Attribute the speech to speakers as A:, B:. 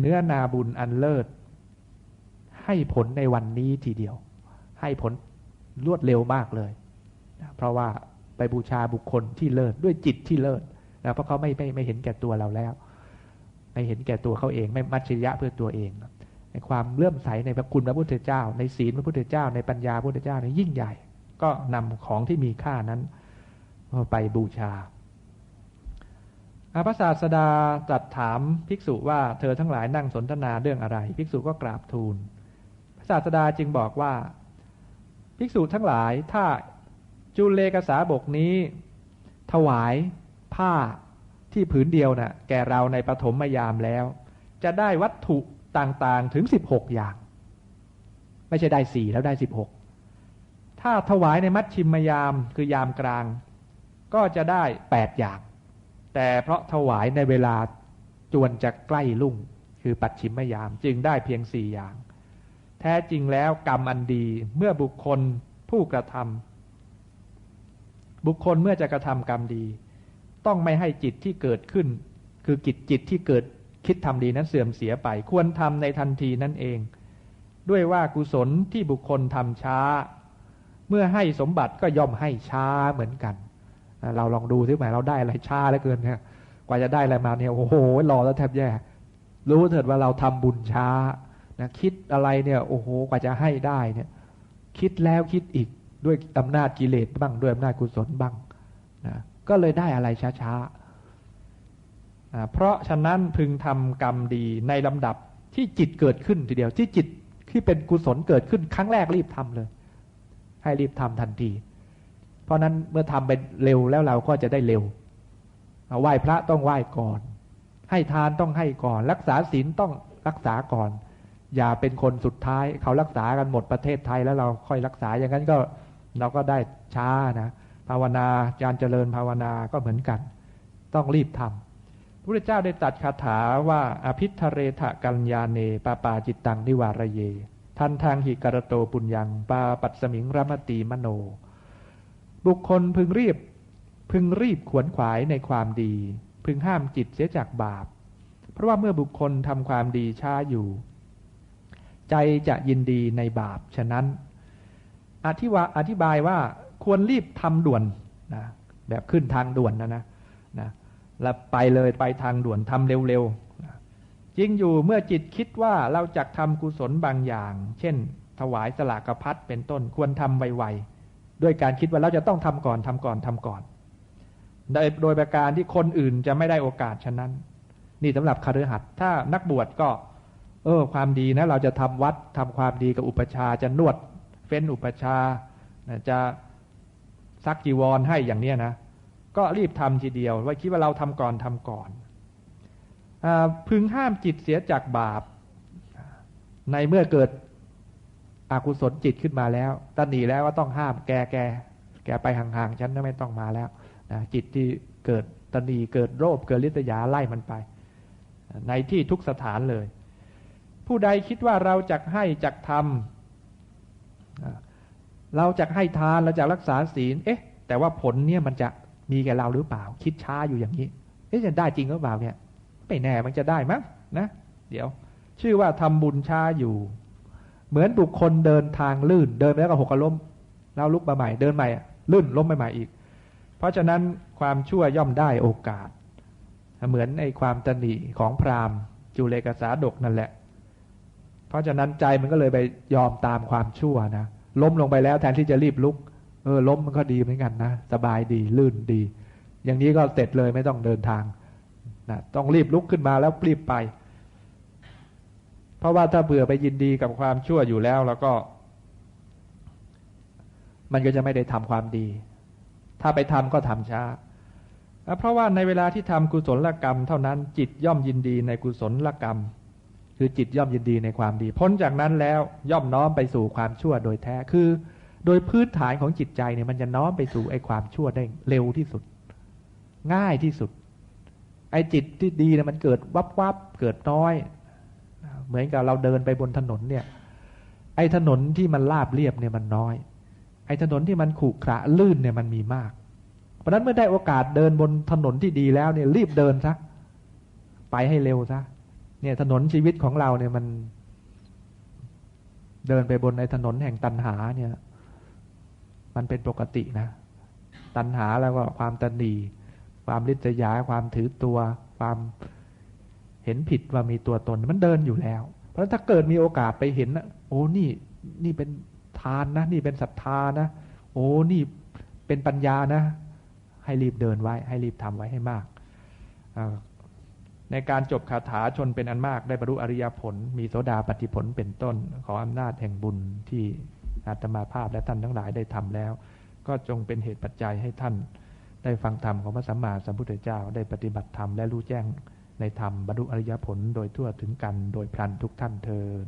A: เนื้อนาบุญอันเลิศ ให้ผลในวันนี้ทีเดียว ให้ผลรวดเร็วมากเลยนะเพราะว่าไปบูชาบุคคลที่เลิศด้วยจิตที่เลิศนะเพราะเขาไม่ไม่ไม่เห็นแก่ตัวเราแล้ว ไม่เห็นแก่ตัวเขาเอง ไม่มัจฉริยะเพื่อตัวเองในความเลื่อมใสในพระคุณพระพุทธเจ้า ในศีลพระพุทธเจ้า ในปัญญาพระพุทธเจ้าในยิ่งใหญ่ ก็นำของที่มีค่านั้นไปบูชา พระศาสดาตรัสถามภิกษุว่าเธอทั้งหลายนั่งสนทนาเรื่องอะไร ภิกษุก็กราบทูลพระศาสดาจึงบอกว่า ภิกษุทั้งหลายถ้าจุเลกษาบกนี้ ถวายผ้าที่ผืนเดียวนะ่ะ แก่เราในปฐมยามแล้ว จะได้วัตถุต่างๆถึงสิบหกอย่าง ไม่ใช่ได้สี่แล้วได้สิบหกถ้าถวายในมัชชิมยามคือยามกลาง ก็จะได้แปดอย่าง แต่เพราะถวายในเวลาจวนจะใกล้ลุ่ง คือปัดชิมมยามจึงได้เพียงสี่อย่าง แท้จริงแล้วกรรมอันดีเมื่อบุคคลผู้กระทำบุคคลเมื่อจะกระทำกรรมดี ต้องไม่ให้จิตที่เกิดขึ้น คือกิจจิตที่เกิดคิดทำดีนั้นเสื่อมเสียไป ควรทำในทันทีนั่นเอง ด้วยว่ากุศลที่บุคคลทำช้า เมื่อให้สมบัติก็ย่อมให้ช้าเหมือนกัน เราลองดูซิหมายเราได้อะไรช้าเหลือเกินเนี่ยกว่าจะได้อะไรมาเนี่ยโอ้โหรอแล้วแทบแย่ รู้เถิดว่าเราทำบุญช้านะคิดอะไรเนี่ยโอ้โหกว่าจะให้ได้เนี่ยคิดแล้วคิดอีกด้วยอำนาจกิเลสบ้างด้วยอำนาจกุศลบ้างนะก็เลยได้อะไรช้าๆ เพราะฉะนั้นพึงทำกรรมดีในลำดับที่จิตเกิดขึ้นทีเดียวที่จิตที่เป็นกุศลเกิดขึ้นครั้งแรกรีบทำเลย ให้รีบทำทันที เพราะนั้นเมื่อทำไปเร็วแล้วเราก็จะได้เร็วไหว้พระต้องไหว้ก่อน ให้ทานต้องให้ก่อน รักษาศีลต้องรักษาก่อน อย่าเป็นคนสุดท้าย เขารักษากันหมดประเทศไทยแล้วเราค่อยรักษาอย่างนั้นก็เราก็ได้ช้านะภาวนาการเจริญภาวนาก็เหมือนกัน ต้องรีบทำพระเจ้าได้ตัดคาถาว่าอภิธเรทะกัญญาเนปาปาจิตตังนิวารเย ทันทางหิกรโตปุญญังปาปัตสมิงรมตีมโน บุคคลพึงรีบ พึงรีบขวนขวายในความดี พึงห้ามจิตเสียจากบาป เพราะว่าเมื่อบุคคลทำความดีช้าอยู่ ใจจะยินดีในบาป ฉะนั้น อธิวาอธิบายว่าควรรีบทำด่วนนะแบบขึ้นทางด่วนนะนะนะแล้วไปเลยไปทางด่วนทำเร็วๆนะจริงอยู่เมื่อจิตคิดว่าเราจะทำกุศลบางอย่าง เช่น ถวายสลากพัดเป็นต้นควรทำไวๆ ด้วยการคิดว่าเราจะต้องทำก่อนทำก่อนทำก่อนโดยประการที่คนอื่นจะไม่ได้โอกาสฉะนั้น นี่สำหรับคฤหัสถ์ถ้านักบวชก็ เออ ความดีนะ เราจะทำวัดทำความดีกับอุปชาจะนวดเฟ้นอุปชาจะซักจีวรให้อย่างเนี้ยนะก็รีบทำทีเดียวไว่าคิดว่าเราทำก่อนทำก่อนอพึงห้ามจิตเสียจากบาป ในเมื่อเกิด อากุศลจิตขึ้นมาแล้วตันหนีแล้วก็ต้องห้ามแกแกแกไปห่างๆฉันไม่ต้องมาแล้วนะจิตที่เกิดตันหนีเกิดโรคเกิดลิษยาไล่มันไป ในที่ทุกสถานเลย ผู้ใดคิดว่าเราจะให้จักทำเราจะให้ทานเราจะรักษาศีล เอ๊ะ แต่ว่าผลเนี่ยมันจะมีแก่เราหรือเปล่า คิดช้าอยู่อย่างนี้เอ๊ะจะได้จริงหรือเปล่าเนี่ยไม่แน่มันจะได้มั้งนะ เดี๋ยว ชื่อว่าทำบุญช้าอยู่ เหมือนบุคคลเดินทางลื่น เดินไปแล้วก็หกล้ม แล้วลุกมาใหม่เดินใหม่ลื่นล้มไปใหม่อีก เพราะฉะนั้นความชั่วย่อมได้โอกาส เหมือนในความตนีของพราหมณ์จุเลกษาดกนั่นแหละ เพราะฉะนั้นใจมันก็เลยไปยอมตามความชั่วนะล้มลงไปแล้วแทนที่จะรีบลุก เออล้มมันก็ดีเหมือนกันนะสบายดีลื่นดี อย่างนี้ก็เสร็จเลยไม่ต้องเดินทางนะต้องรีบลุกขึ้นมาแล้วรีบไป เพราะว่าถ้าเบื่อไปยินดีกับความชั่วอยู่แล้ว แล้วก็ มันก็จะไม่ได้ทำความดี ถ้าไปทำก็ทำช้า เพราะว่าในเวลาที่ทำกุศลกรรม เท่านั้นจิตย่อมยินดีในกุศลกรรม คือจิตย่อมยินดีในความดี พ้นจากนั้นแล้วย่อมน้อมไปสู่ความชั่วโดยแท้คือ โดยพื้นฐานของจิตใจเนี่ยมันจะน้อมไปสู่ไอ้ความชั่วได้เร็วที่สุด ง่ายที่สุดไอ้จิตที่ดีเนี่ยมันเกิดวับวับเกิดน้อย เหมือนกับเราเดินไปบนถนนเนี่ย ไอ้ถนนที่มันราบเรียบเนี่ยมันน้อย ไอ้ถนนที่มันขรุขระลื่นเนี่ยมันมีมาก เพราะนั้นเมื่อได้โอกาสเดินบนถนนที่ดีแล้วเนี่ยรีบเดินซะไปให้เร็วซะเนี่ยถนนชีวิตของเราเนี่ยมัน เดินไปบนในถนนแห่งตันหาเนี่ย มันเป็นปกตินะ ตันหาแล้วก็ความตันดี ความริษยาความถือตัว ความ เห็นผิดว่ามีตัวตนมันเดินอยู่แล้ว เพราะถ้าเกิดมีโอกาสไปเห็นนะโอ้นี่นี่เป็นทานนะ นี่เป็นศรัทธานะ โอ้นี่เป็นปัญญานะ ให้รีบเดินไว้ ให้รีบทำไว้ให้มาก ในการจบคาถาชนเป็นอันมาก ได้บรรลุอริยผล มีโสดาปฏิผลเป็นต้น ขออำนาจแห่งบุญที่อาตมาภาพและท่านทั้งหลายได้ทำแล้ว ก็จงเป็นเหตุปัจจัยให้ท่าน ได้ฟังธรรมของพระสัมมาสัมพุทธเจ้าได้ปฏิบัติธรรมและรู้แจ้ง ในธรรมบรรลุอริยผลโดยทั่วถึงกันโดยพลันทุกท่านเทิน